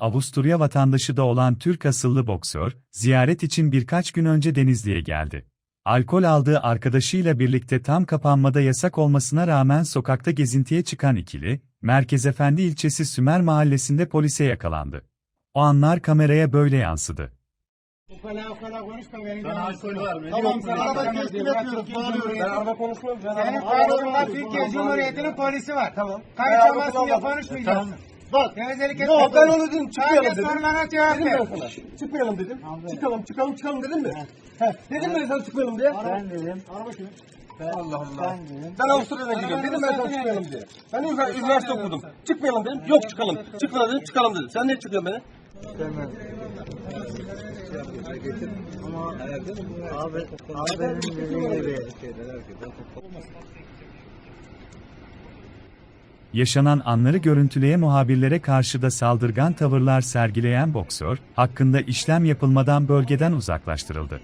Avusturya vatandaşı da olan Türk asıllı boksör, ziyaret için birkaç gün önce Denizli'ye geldi. Alkol aldığı arkadaşıyla birlikte tam kapanmada yasak olmasına rağmen sokakta gezintiye çıkan ikili, Merkezefendi ilçesi Sümer mahallesinde polise yakalandı. O anlar kameraya böyle yansıdı. Ukala ukala konuşma benim Ben alkol var? Tamam sen araba teslim ediyoruz. bağırıyoruz. Ben araba konuşmuyorum. Senin Araba- Türkiye Cumhuriyeti'nin polisi var. Tamam. Karışamazsın araba- konuşmayacaksın. Bak. Gevezelik Yok etme. ben onu dedim çıkmayalım dedim. sorulara cevap Dedim ben ver. sana. Çıkmayalım dedim. Çıkalım çıkalım çıkalım dedim mi? He. Dedim ben sana çıkmayalım diye. Ben dedim. Allah Allah. Ben Avusturya'dan geliyorum. Dedim ben sana çıkmayalım diye. Ben ünivers- üniversite okudum. Çıkmayalım dedim. Yok çıkalım. Çıkmayalım dedim. Çıkalım dedim. Sen niye çıkıyorsun beni? Demez. Ama abi, abi benim dediğim gibi. Yaşanan anları görüntüleyen muhabirlere karşı da saldırgan tavırlar sergileyen boksör, hakkında işlem yapılmadan bölgeden uzaklaştırıldı.